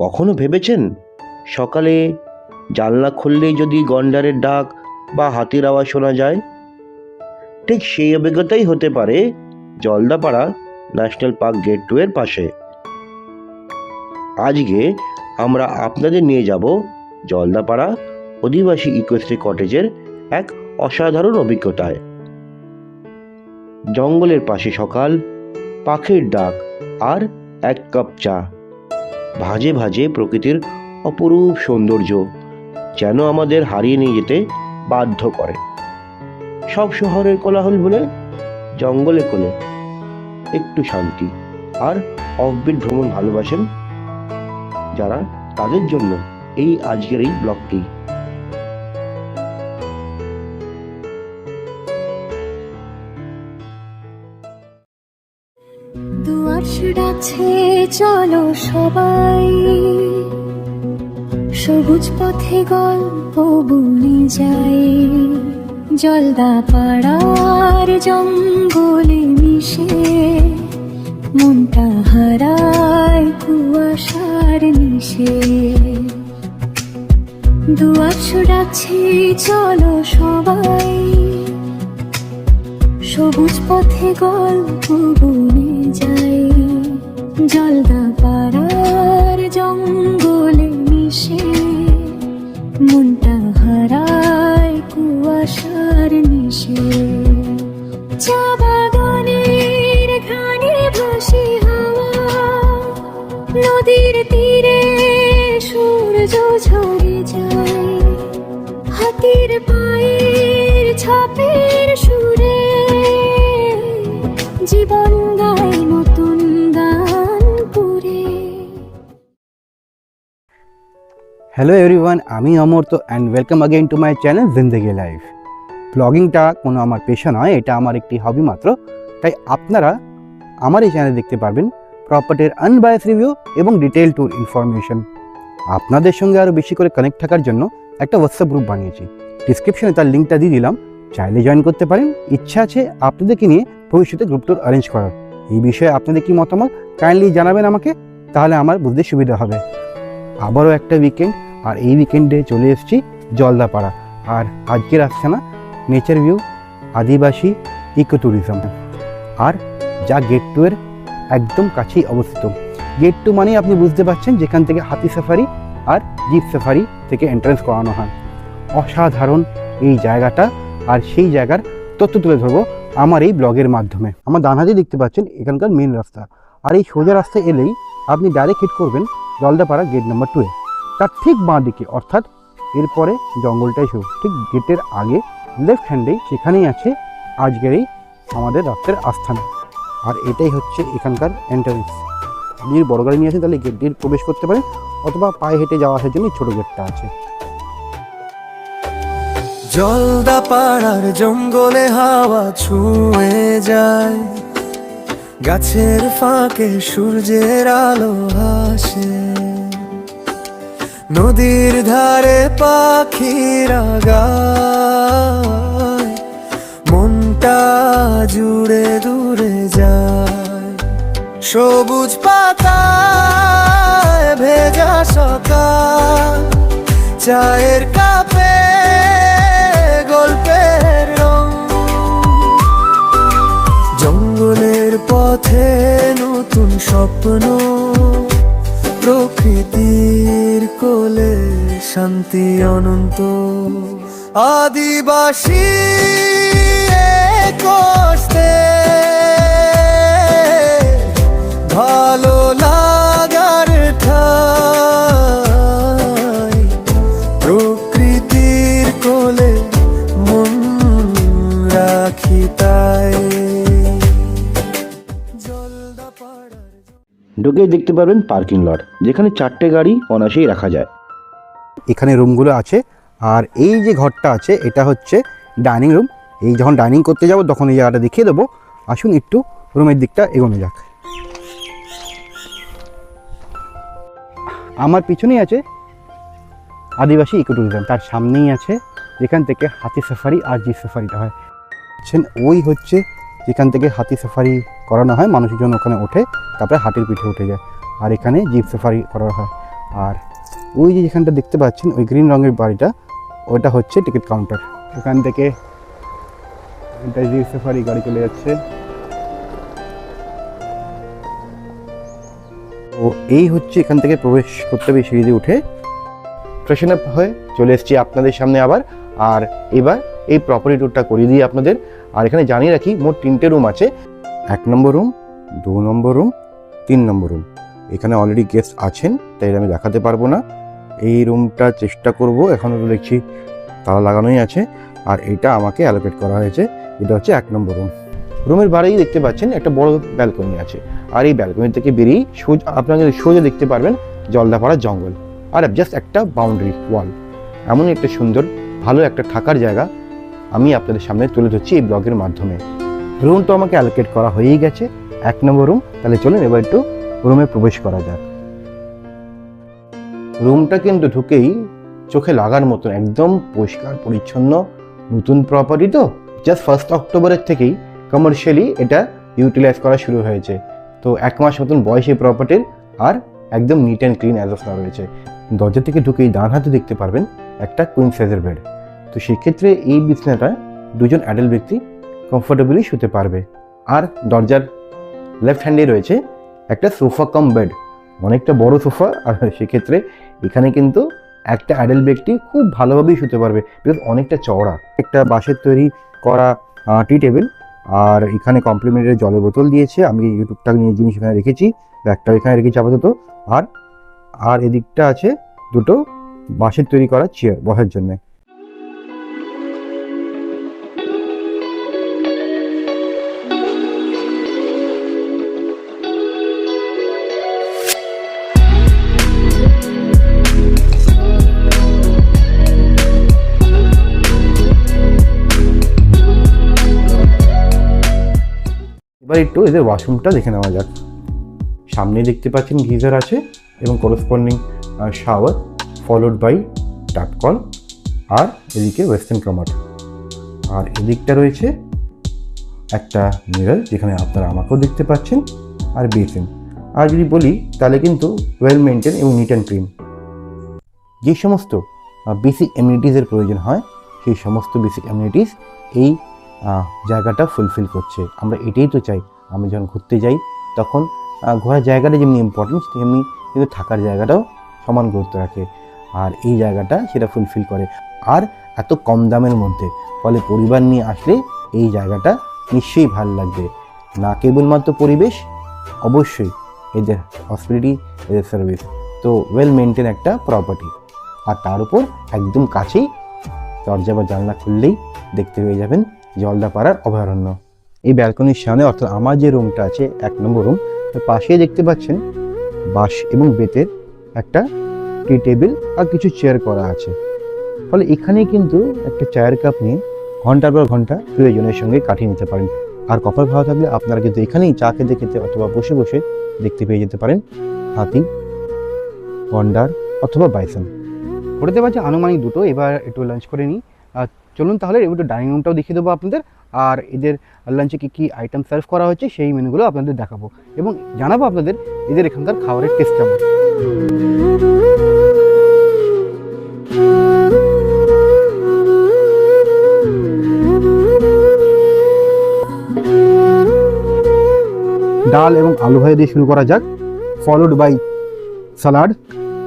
কখনো ভেবেছেন? সকালে জানলা খুললেই যদি গন্ডারের ডাক বা হাতির আওয়াজ শোনা যায়? ঠিক সেই অভিজ্ঞতাই হতে পারে জলদাপাড়া ন্যাশনাল পার্ক গেটের পাশে। আজকে আমরা আপনাদের নিয়ে যাব জলদাপাড়া অধিবাসী ইকোশ্রী কটেজের এক অসাধারণ অভিজ্ঞতায়। জঙ্গলের পাশে সকাল, পাখির ডাক আর এক কাপ চা। ভাজে ভাজে প্রকৃতির অপরূপ সৌন্দর্য যেন আমাদের হারিয়ে নিয়ে যেতে বাধ্য করে। সব শহরের কোলাহল ভুলে, জঙ্গলে কোলে একটু শান্তি আর অফবিট ভ্রমণ ভালোবাসেন যারা তাদের জন্য এই আজকের এই ব্লগটি। ডাকছে চলো সবাই। সবুজ পথে গল্প বলে যাই। জলদা পাড়ার জঙ্গলে মিশে। মনটা হারায় কুয়াশার নিশে। দুয়ার ডাকছে চলো সবাই। সবুজ পথে গল্প বনে যাই। জলদা পাড়ার জঙ্গলে মিশে মনটা হারায় কুয়াশার নিশে। চা বাগানের ঘানে ভাসি হাওয়া, নদীর তীরে সূর্য ঝরে যায়। হাতির পায়ের ছাপের সুরে জীবন গায় হ্যালো এভরিওয়ান আমি Amarta and welcome again to my channel Zindagi life ব্লগিংটা কোনো আমার পেশা নয়, এটা আমার একটি হবি মাত্র। তাই আপনারা আমার এই চ্যানেলে দেখতে পারবেন প্রপার্টির আনবায়াস রিভিউ এবং ডিটেল ট্যুর ইনফরমেশন আপনাদের সঙ্গে আরও বেশি করে কানেক্ট থাকার জন্য একটা হোয়াটসঅ্যাপ গ্রুপ বানিয়েছি। ডিসক্রিপশনে তার লিঙ্কটা দিয়ে দিলাম। চাইলে জয়েন করতে পারেন। ইচ্ছা আছে আপনাদেরকে নিয়ে ভবিষ্যতে গ্রুপ ট্যুর অ্যারেঞ্জ করার। এই বিষয়ে আপনাদের কি মতামত কাইন্ডলি জানাবেন আমাকে, তাহলে আমার বুঝতে সুবিধা হবে। আবারও একটা উইকেন্ড আর এই উইকেন্ডে চলে এসেছি জলদাপাড়া। আর আজকের আসছে না নেচার ভিউ আদিবাসী ইকো ট্যুরিজম আর যা গেট টু এর একদম কাছেই অবস্থিত। গেট টু মানেই আপনি বুঝতে পারছেন যেখান থেকে হাতি সাফারি আর জিপ সাফারি থেকে এন্ট্রান্স করানো হয়। অসাধারণ এই জায়গাটা, আর সেই জায়গার তথ্য তুলে ধরবো আমার এই ব্লগের মাধ্যমে। আমার ডান হাতে দেখতে পাচ্ছেন এখানকার মেন রাস্তা। আর এই সোজা রাস্তায় এলেই আপনি ডাইরেক্ট হিট করবেন জলদাপাড়া গেট নাম্বার টুয়ে তার ঠিক বাঁ দিকে, অর্থাৎ এরপরে জঙ্গলটাই শুরু। ঠিক গেটের আগে লেফট হ্যান্ডেই সেখানেই আছে আজকের এই আমাদের রাত্রের আস্থান। আর এটাই হচ্ছে এখানকার এন্ট্রান্স আপনি যদি বড় গাড়ি নিয়ে আসেন, তাহলে গেট প্রবেশ করতে পারেন, অথবা পায়ে হেঁটে যাওয়া আসার জন্য ছোটো গেটটা আছে। জলদা পাড়ার জঙ্গলে হাওয়া ছুঁয়ে যায়। গাছের ফাঁকে সূর্যের আলো নদীর ধারে পাখিরা গায় মনটা জুড়ে দূরে যায়। সবুজ পাতায় ভেজা সকাল, চায়ের কাপে গল্পের রং। জঙ্গলের পথে নতুন স্বপ্ন প্রকৃতির কোলে শান্তি অনন্ত। আদিবাসী কষ্টে ভালো ঢুকেই দেখতে পারবেন পার্কিং লট, যেখানে চারটে গাড়ি অনাসেই রাখা যায়। এখানে রুমগুলো আছে, আর এই যে ঘরটা আছে, এটা হচ্ছে ডাইনিং রুম। এই যখন ডাইনিং করতে যাব, তখন এই জায়গাটা দেখিয়ে দেবো। আসুন একটু রুমের দিকটা এগোনো যাক। আমার পিছনেই আছে আদিবাসী ইকো ট্যুরিজম তার সামনেই আছে যেখান থেকে হাতি সাফারি আর জিপ সাফারিটা হয়। ওই হচ্ছে যেখান থেকে হাতি সাফারি করানো হয় মানুষজন ওখানে ওঠে, তারপরে হাতির পিঠে উঠে যায়। আর এখানে জিপ সাফারি করা হয়। আর ওই যে যেখানটা দেখতে পাচ্ছেন, ওই গ্রিন রঙের বাড়িটা ওটা হচ্ছে টিকিট কাউন্টার এখান থেকে এটা জিপ সাফারি গাড়ি চলে যাচ্ছে। ও এই হচ্ছে এখান থেকে প্রবেশ করতে হবে সিঁড়ি উঠে। ফ্রেশন আপ হয়ে চলে এসেছি আপনাদের সামনে আবার। আর এবার এই প্রপার্টি ট্যুরটা করিয়ে দিই আপনাদের। আর এখানে জানিয়ে রাখি, মোট তিনটে রুম আছে। এক নম্বর রুম দু নম্বর রুম তিন নম্বর রুম এখানে অলরেডি গেস্ট আছেন, তাই আমি দেখাতে পারব না। এই রুমটা চেষ্টা করব এখনও তো দেখছি তালা লাগানোই আছে। আর এটা আমাকে অ্যালোকেট করা হয়েছে, এটা হচ্ছে এক নম্বর রুম রুমের বাইরেই দেখতে পাচ্ছেন, একটা বড় ব্যালকনি আছে। আর এই ব্যালকনি থেকে বেরিয়ে সোজা আপনারা যদি সোজা দেখতে পারবেন, জলদাপাড়া জঙ্গল। আর জাস্ট একটা বাউন্ডারি ওয়াল এমনই একটা সুন্দর, ভালো একটা থাকার জায়গা। আমি আপনাদের সামনে তুলে ধরছি এই ব্লগের মাধ্যমে। রুম তো আমাকে অ্যালোকেট করা হয়েই গেছে, এক নম্বর রুম। তাহলে চলুন এবার একটু রুমে প্রবেশ করা যাক। রুমটা কিন্তু ঢুকেই চোখে লাগার মতন, একদম পরিষ্কার, পরিচ্ছন্ন, নতুন প্রপার্টি তো। জাস্ট ফার্স্ট অক্টোবরের থেকেই কমার্শিয়ালি এটা ইউটিলাইজ করা শুরু হয়েছে। তো এক মাস মতন বয়স এই প্রপার্টির আর একদম neat and clean as of রয়েছে। দরজা থেকে ঢুকেই ডান হাতে দেখতে পারবেন একটা কুইন সাইজের বেড তো সেক্ষেত্রে এই বিছনাটা দুজন অ্যাডাল্ট ব্যক্তি কমফোর্টেবলি শুতে পারবে। আর দরজার লেফট হ্যান্ডে রয়েছে একটা সোফা কম বেড অনেকটা বড় সোফা আর সেক্ষেত্রে এখানে কিন্তু একটা অ্যাডাল্ট ব্যক্তি খুব ভালোভাবেই শুতে পারবে বিকজ অনেকটা চওড়া। একটা বাঁশের তৈরি করা টি টেবিল আর এখানে কমপ্লিমেন্টারি জলের বোতল দিয়েছে, আমি ইউটিউবটা নিয়ে জিনিস এখানে রেখেছি ব্যাগটা এখানে রেখেছি আপাতত। আর আর এদিকটা আছে দুটো বাঁশের তৈরি করা চেয়ার বসার জন্য। এবার একটু এদের ওয়াশরুমটা দেখে নেওয়া যাক। সামনে দেখতে পাচ্ছেন গিজার আছে এবং করসপন্ডিং শাওয়ার ফলোড বাই টাটকল আর এদিকে ওয়েস্টার্ন কামার আর এদিকটা রয়েছে একটা মিরর যেখানে আপনারা আমাকেও দেখতে পাচ্ছেন আর বেসিন আর যদি বলি, তাহলে কিন্তু ওয়েল মেনটেন এবং নিট অ্যান্ড ক্লিন যে সমস্ত বেসিক এমিউনিটিসের প্রয়োজন হয়, সেই সমস্ত বেসিক এমিউনিটিস এই জায়গাটা ফুলফিল করছে। আমরা এটাই তো চাই। আমরা যখন ঘুরতে যাই, তখন ঘোরার জায়গাটা যেমনি ইম্পর্টেন্ট তেমনি কিন্তু থাকার জায়গাটাও সমান গুরুত্ব রাখে। আর এই জায়গাটা সেটা ফুলফিল করে। আর এত কম দামের মধ্যে, ফলে পরিবার নিয়ে আসলে এই জায়গাটা নিশ্চয়ই ভালো লাগবে। না কেবলমাত্র পরিবেশ, অবশ্যই এদের হসপিটালিটি এদের সার্ভিস তো ওয়েল মেনটেন একটা প্রপার্টি আর তার উপর একদম কাছেই দরজা বা জানলা খুললেই দেখতে পেয়ে যাবেন জলদাপাড়ার অভয়ারণ্য। এই ব্যালকনির সামনে, অর্থাৎ আমার যে রুমটা আছে, এক নম্বর রুম তার পাশে দেখতে পাচ্ছেন বাঁশ এবং বেতের একটা টি টেবিল আর কিছু চেয়ার করা আছে। ফলে এখানেই কিন্তু একটা চায়ের কাপ নিয়ে ঘণ্টার পর ঘণ্টা প্রিয়জনের সঙ্গে কাটিয়ে নিতে পারেন। আর কপাল ভালো থাকলে আপনারা কিন্তু এখানেই চা খেতে খেতে অথবা বসে বসে দেখতে পেয়ে যেতে পারেন হাতি, গন্ডার অথবা বাইসন। ঘুরতে পারছে আনুমানিক দুটো, এবার একটু লাঞ্চ করে নিই। চলুন তাহলে একটু ডাইনিং রুমটাও দেখিয়ে দেবো আপনাদের। আর এদের লাঞ্চে কী কী আইটেম সার্ভ করা হচ্ছে সেই মেনুগুলো আপনাদের দেখাবো। এবং জানাব আপনাদের এদের এখানকার খাবারের টেস্ট কেমন। ডাল এবং আলু ভাজা দিয়ে শুরু করা যাক। ফলোড বাই সালাড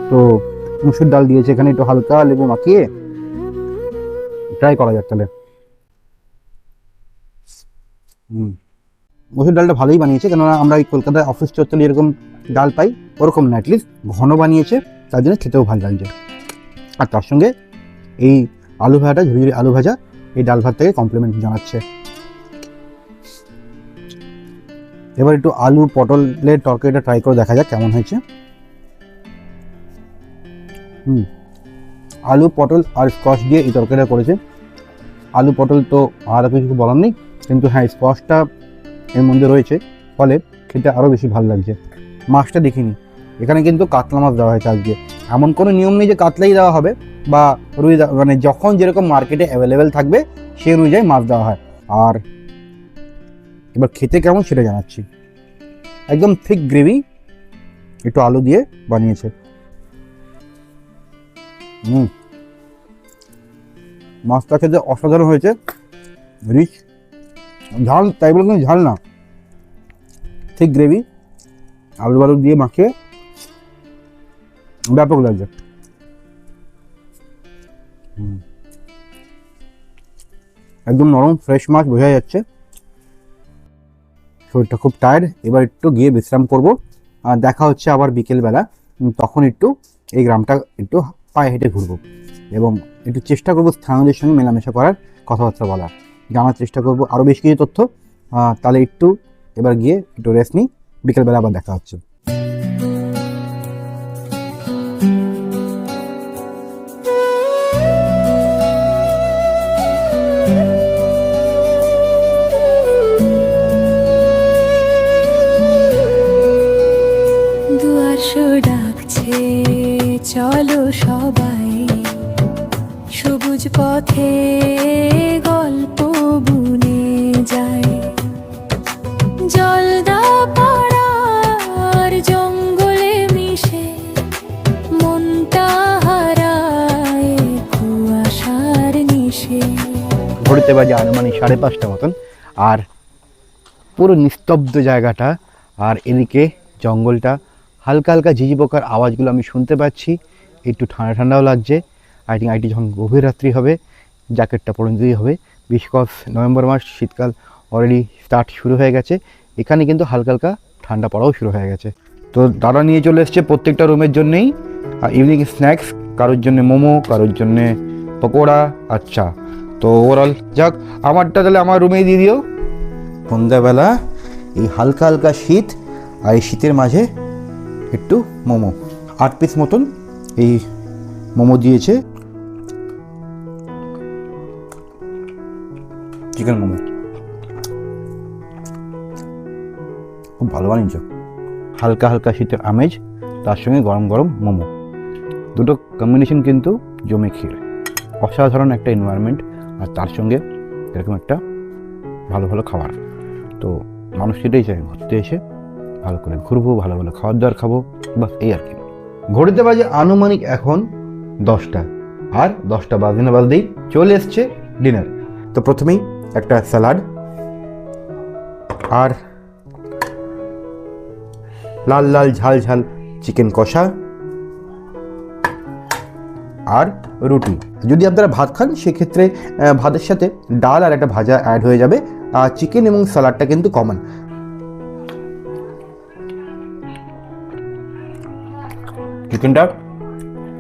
তো মুসুর ডাল দিয়েছে এখানে একটু হালকা লেবু মাখিয়ে। ট্রাই করা যাক তাহলে। হুম। মসুর ডালটা ভালোই বানিয়েছে, কেননা আমরা এই কলকাতায় অফিস চত্বরে এরকম ডাল পাই, ওরকম না অ্যাটলিস্ট ঘন বানিয়েছে, তার জন্য খেতেও ভালো লাগছে। আর তার সঙ্গে এই আলু ভাজাটা ঝুড়ি আলু ভাজা, এই ডাল ভাত থেকে কমপ্লিমেন্ট জানাচ্ছে। এবার একটু আলু পটলের তরকারিটা ট্রাই করে দেখা যাক কেমন হয়েছে। হুম। আলু, পটল আর স্কচ দিয়ে এই তরকারিটা করেছে। আলু, পটল তো আর কিছু বলার নেই, কিন্তু হ্যাঁ স্কচটা এর মধ্যে রয়েছে। ফলে খেতে আরও বেশি ভালো লাগছে। মাছটা দেখিনি। এখানে কিন্তু কাতলা মাছ দেওয়া হয়েছে আজকে। এমন কোনো নিয়ম নেই যে কাতলাই দেওয়া হবে বা রুই মানে যখন যেরকম মার্কেটে অ্যাভেলেবেল থাকবে, সেই অনুযায়ী মাছ দেওয়া হয়। আর এবার খেতে কেমন সেটা জানাচ্ছি। একদম থিক গ্রেভি একটু আলু দিয়ে বানিয়েছে। হুম। মাছটা খেতে অসাধারণ হয়েছে। রিচ। ঝাল, তাই বলে ঝাল না। ঠিক গ্রেভি আলু বালু দিয়ে মাখিয়ে ব্যাপক লাগছে। একদম নরম ফ্রেশ মাছ বোঝা যাচ্ছে। শরীরটা খুব টায়ার্ড এবার একটু গিয়ে বিশ্রাম করব। আর দেখা হচ্ছে আবার বিকেলবেলা। তখন একটু এই গ্রামটা একটু পায়ে হেঁটে ঘুরবো। এবং একটু চেষ্টা করব স্থানীয়দের সঙ্গে মেলামেশা করার কথাবার্তা বলার। জানার চেষ্টা করব আরও বেশ কিছু তথ্য তাহলে একটু এবার গিয়ে একটু রেস্ট নিই। বিকেলবেলা আবার দেখা হচ্ছে। ঘড়িতে বাজে আনুমানিক সাড়ে পাঁচটা মতন। আর পুরো নিস্তব্ধ জায়গাটা, আর এদিকে জঙ্গলটা, হালকা হালকা ঝিঝি পোকার আওয়াজগুলো আমি শুনতে পাচ্ছি। একটু ঠান্ডা ঠান্ডাও লাগছে। আই থিঙ্ক আইটি যখন গভীর রাত্রি হবে জ্যাকেটটা পরে নিতেই হবে। বিকজ নভেম্বর মাস, শীতকাল অলরেডি স্টার্ট শুরু হয়ে গেছে। এখানে কিন্তু হালকা হালকা ঠান্ডা পড়াও শুরু হয়ে গেছে। তো দাদা নিয়ে চলে এসছে প্রত্যেকটা রুমের জন্যেই। আর ইভিনিং স্ন্যাক্স কারোর জন্য মোমো, কারোর জন্যে পকোড়া আচ্ছা। তো ওভারঅল যাক আমারটা তাহলে আমার রুমেই দিয়ে দিও। সন্ধ্যাবেলা এই হালকা হালকা শীত আর এই শীতের মাঝে একটু মোমো। আট পিস মতন এই মোমো দিয়েছে। চিকেন মোমো। খুব ভালো বানিয়েছ। হালকা হালকা শীতের আমেজ তার সঙ্গে গরম গরম মোমো। দুটো কম্বিনেশন কিন্তু জমে ক্ষীর। অসাধারণ একটা এনভায়রনমেন্ট আর তার সঙ্গে এরকম একটা ভালো ভালো খাবার। তো মানুষ সেটাই চায়, ঘুরতে এসে ভালো করে ঘুরবো, ভালো ভালো খাবার দাবার খাব, বাস এই আর কি। ঘড়িতে বাজে আনুমানিক এখন দশটা, আর দশটা বাজে না বাজতেই চলে এসছে ডিনার। তো প্রথমেই একটা স্যালাড, আর লাল লাল ঝাল ঝাল চিকেন কষা আর রুটি। যদি আপনারা ভাত খান, সেক্ষেত্রে ভাতের সাথে ডাল আর একটা ভাজা অ্যাড হয়ে যাবে। আর চিকেন এবং স্যালাডটা কিন্তু কমন চিকেনটা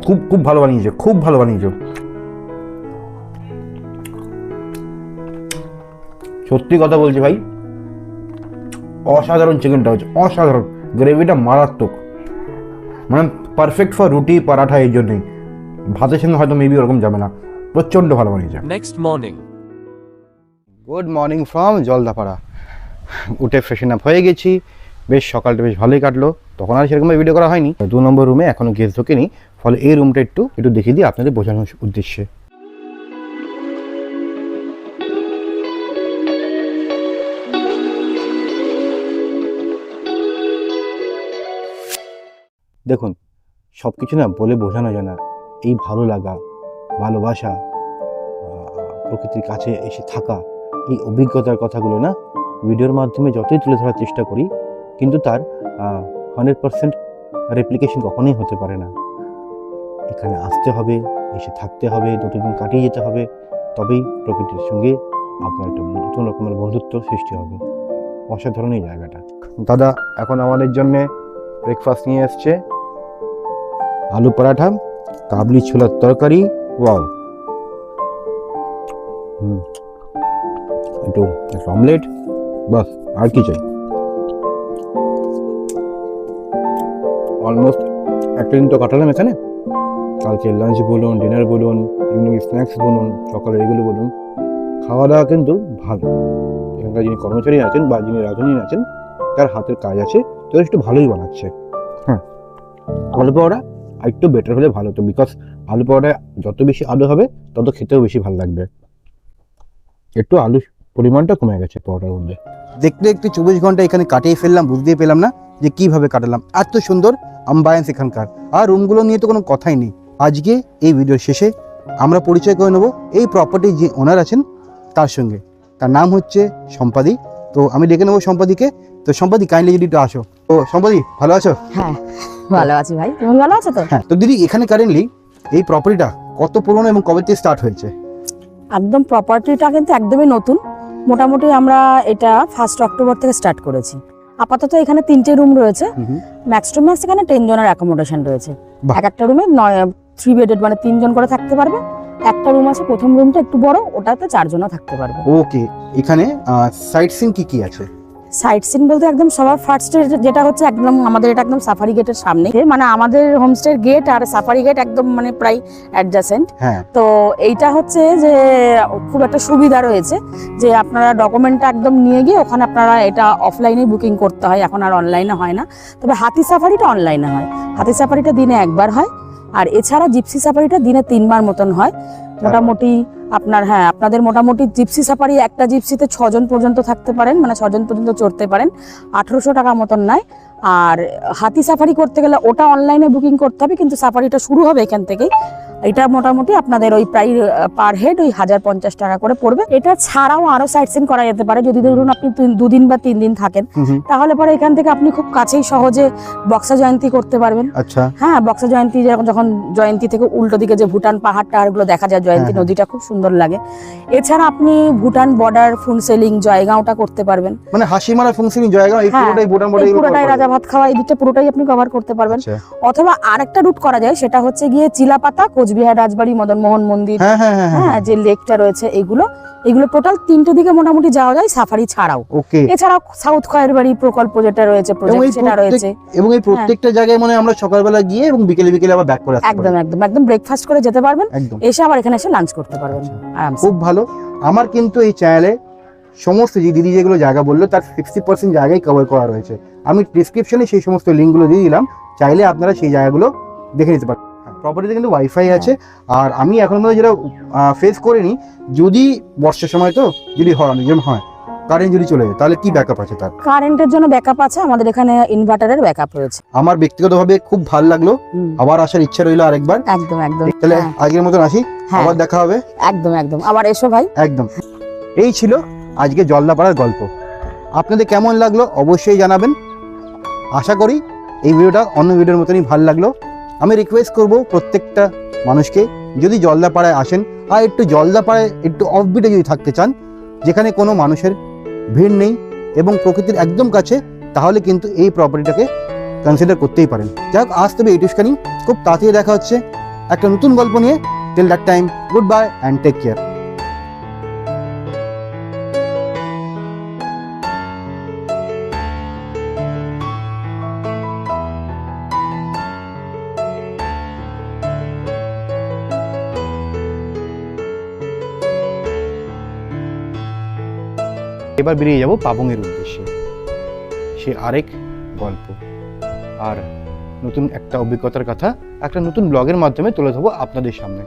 খুব খুব ভালো বানিয়েছে, খুব ভালো বানিয়েছে। সত্যি কথা বলছি ভাই, অসাধারণ চিকেনটা হচ্ছে অসাধারণ। গ্রেভিটা মারাত্মক। মানে পারফেক্ট ফর রুটি, পরাঠা এই জন্যই। ভাতের সঙ্গে হয়তো মেবি ওরকম যাবে না। প্রচণ্ড ভালো বানিয়েছে next morning good morning from Jaldapara. উঠে ফ্রেশন আপ হয়ে গেছি। বেশ সকালটা বেশ ভালোই কাটলো। তখন আর সেরকমভাবে ভিডিও করা হয়নি। দু নম্বর রুমে এখনও গেস্ট ঢোকেনি। ফলে এই রুমটা একটু একটু দেখিয়ে দিই আপনাদের বোঝানোর উদ্দেশ্যে। দেখুন সব কিছু না বলে বোঝানো যায় না। এই ভালো লাগা, ভালোবাসা প্রকৃতির কাছে এসে থাকা এই অভিজ্ঞতার কথাগুলো না ভিডিওর মাধ্যমে যতই তুলে ধরার চেষ্টা করি, কিন্তু তার হান্ড্রেড পারসেন্ট রেপ্লিকেশন কখনোই হতে পারে না। এখানে আসতে হবে, এসে থাকতে হবে দুদিন কাটিয়ে যেতে হবে, তবেই প্রকৃতির সঙ্গে আপনার একটা নতুন রকমের বন্ধুত্ব সৃষ্টি হবে। অসাধারণ এই জায়গাটা। দাদা, এখন আমাদের জন্যে ব্রেকফাস্ট নিয়ে এসছে। আলু পরাঠা কাবলি ছোলার তরকারি, ওয়াও। হুম। একটু একটা অমলেট বাস আর কি চাই? অলমোস্ট একটা দিন তো কাটালাম এখানে। কালকে লাঞ্চ বলুন, ডিনার বলুন, ইভিনিং স্ন্যাক্স বলুন, সকালে এগুলো বলুন। খাওয়া দাওয়া কিন্তু ভালো। এখানকার যিনি কর্মচারী আছেন বা যিনি রাঁধুনি আছেন, তার হাতের কাজ আছে, তো একটু ভালোই বানাচ্ছে। হ্যাঁ। আলু পাওয়াটা আর একটু বেটার হলে ভালো হতো। বিকজ আলু পাওয়াটা যত বেশি আলু হবে, তত খেতেও বেশি ভালো লাগবে। একটু আলু পরিমাণটা কমে গেছে পরোটার মধ্যে। দেখতে দেখতে চব্বিশ ঘণ্টা এখানে কাটিয়ে ফেললাম, বুঝতেই পেলাম না যে কীভাবে কাটালাম। এত সুন্দর আম্বায়েন্স এখানকার। আর রুমগুলো নিয়ে তো কোনো কথাই নেই। আজকে এই ভিডিওর শেষে আমরা পরিচয় করে নেব এই প্রপার্টির যে ওনার আছেন, তার সঙ্গে। তার নাম হচ্ছে সম্পাদি। তো আমি ডেকে নেব সম্পাদিকে। তো সম্পাদি কাইন্ডলি যদি একটু আসো। ও সম্পাদি ভালো আছো? হ্যাঁ ভালো আছি ভাই। তুমি ভালো আছো তো? হ্যাঁ তো দিদি এখানে কারেন্টলি এই প্রপার্টিটা কত পুরনো এবং কবে থেকে স্টার্ট হয়েছে? একদম প্রপার্টিটা কিন্তু একদমই নতুন। মোটামুটি আমরা এটা ফার্স্ট অক্টোবর থেকে স্টার্ট করেছি। আপাতত এখানে তিনটে রুম রয়েছে। ম্যাক্স টু ম্যাক্স এখানে টেন জনের অ্যাকোমোডেশন রয়েছে। এক একটা রুমে নয় থ্রি বেডেড মানে তিনজন করে থাকতে পারবে। একটা রুম আছে প্রথম রুমটা একটু বড় ওটাতে চারজনও থাকতে পারবে। ওকে এখানে সাইট সিন কি কি আছে? সাইট সিন বলতে একদম সবার ফার্স্ট যেটা হচ্ছে একদম আমাদের এটা একদম সাফারি গেটের সামনে। মানে আমাদের হোমস্টের গেট আর সাফারি গেট একদম মানে প্রায় অ্যাডজাসেন্ট তো এইটা হচ্ছে যে খুব একটা সুবিধা রয়েছে যে আপনারা ডকুমেন্টটা একদম নিয়ে গিয়ে ওখানে আপনারা এটা অফলাইনে বুকিং করতে হয়। এখন আর অনলাইনে হয় না। তবে হাতি সাফারিটা অনলাইনে হয়। হাতি সাফারিটা দিনে একবার হয়। আর এছাড়া জিপসি সাফারিটা দিনে তিনবার মতন হয়। মোটামুটি আপনার হ্যাঁ আপনাদের মোটামুটি জিপসি সাফারি, একটা জিপসিতে ছজন পর্যন্ত থাকতে পারেন মানে ছজন পর্যন্ত চড়তে পারেন। আঠেরোশো টাকা মতন নাই আর হাতি সাফারি করতে গেলে ওটা অনলাইনে বুকিং করতে হবে, কিন্তু সাফারিটা শুরু হবে এখান থেকেই। এটা মোটামুটি আপনাদের ওই প্রায় পার হেড ওই হাজার পঞ্চাশ টাকা করে পড়বে। এটা ছাড়াও আরও সাইট সিন করা যেতে পারে। যদি ধরুন আপনি দুদিন বা তিন দিন থাকেন তাহলে পরে এখান থেকে আপনি খুব কাছেই সহজে বক্সা জয়ন্তী করতে পারবেন। আচ্ছা। হ্যাঁ বক্সা জয়ন্তী যখন যখন জয়ন্তী থেকে উল্টো দিকে যে ভুটান পাহাড় টাহাড়গুলো দেখা যায় জয়ন্তী হ্যাঁ, হ্যাঁ। নদীটা খুব সুন্দর লাগে। এছাড়া আপনি ভুটান বর্ডার ফুন সেলিং জয়গাঁওটা করতে পারবেন। মানে হাসিমারা ফুংসিং জায়গা এই হ্যাঁ, পুরোটাই বোটাম এই পুরোটাই রাজা ভাত খাওয়া এই দিকটা পুরোটাই আপনি কভার করতে পারবেন। আচ্ছা। অথবা আরেকটা রুট করা যায় সেটা হচ্ছে গিয়ে চিলাপাতা কোচবিহার রাজবাড়ি মদনমোহন মন্দির হ্যাঁ হ্যাঁ হ্যাঁ হ্যাঁ। যে লেকটা রয়েছে এগুলো এগুলো টোটাল তিনটে দিকে মোটামুটি যাওয়া যায় সাফারি ছাড়াও। এছাড়াও সাউথ খয়ের বাড়ি প্রকল্প যেটা রয়েছে প্রজেক্ট সেটা রয়েছে। এবং এই প্রত্যেকটা জায়গায় মানে আমরা সকালবেলা গিয়ে এবং বিকেলে বিকেলে আবার ব্যাক করে একদম একদম একদম ব্রেকফাস্ট করে যেতে পারবেন এসে আবার এখানে এসে লাঞ্চ করতে পারবেন খুব ভালো। আমার কিন্তু এই চ্যানেলে সমস্ত যে দিদি যেগুলো জায়গা বলল তার সিক্সটি পার্সেন্ট জায়গায় কভার করা রয়েছে। আমি ডিসক্রিপশনে সেই সমস্ত লিঙ্কগুলো দিয়ে দিলাম। চাইলে আপনারা সেই জায়গাগুলো দেখে নিতে পারেন। প্রপার্টিতে কিন্তু ওয়াইফাই আছে। আর আমি এখন পর্যন্ত যেটা ফেস করিনি যদি বর্ষার সময় তো যদি হয় হয় কারেন্ট যদি চলে যায় তাহলে কি ব্যাকআপ আছে তার? কারেন্টের জন্য ব্যাকআপ আছে আমাদের এখানে ইনভার্টারের ব্যাকআপ রয়েছে। আমার ব্যক্তিগতভাবে খুব ভালো লাগল। আবার আসার ইচ্ছা রইল আরেকবার। একদম একদম। তাহলে হ্যাঁ, আজকের মতন আসি হ্যাঁ। আবার দেখা হবে। একদম একদম। আবার এসো ভাই। একদম। এই ছিল আজকে জলদাপাড়ার গল্প। আপনাদের কেমন লাগল অবশ্যই জানাবেন। আশা করি এই ভিডিওটা অন্য ভিডিওর মতনই ভালো লাগল। আমি রিকোয়েস্ট করব প্রত্যেকটা মানুষকে যদি জলদাপাড়ায় আসেন, আর একটু জলদাপাড়ায় একটু অফবিটে যদি থাকতে চান, যেখানে কোনো মানুষের ভিড় নেই এবং প্রকৃতির একদম কাছে, তাহলে কিন্তু এই প্রপার্টিটাকে কনসিডার করতেই পারেন। যাই হোক, আজ তবে এইটুখানি খুব তাড়াতাড়ি দেখা হচ্ছে। একটা নতুন গল্প নিয়ে। Till that time goodbye and take care এবার বেরিয়ে যাব পাবংয়ের উদ্দেশ্যে। সে আরেক গল্প। আর নতুন একটা অভিজ্ঞতার কথা একটা নতুন ব্লগের মাধ্যমে তুলে ধরবো আপনাদের সামনে।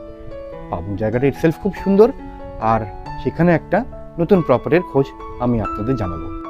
পাবং জায়গাটা ইটসেলফ খুব সুন্দর, আর সেখানে একটা নতুন প্রপার্টির খোঁজ আমি আপনাদের জানাব।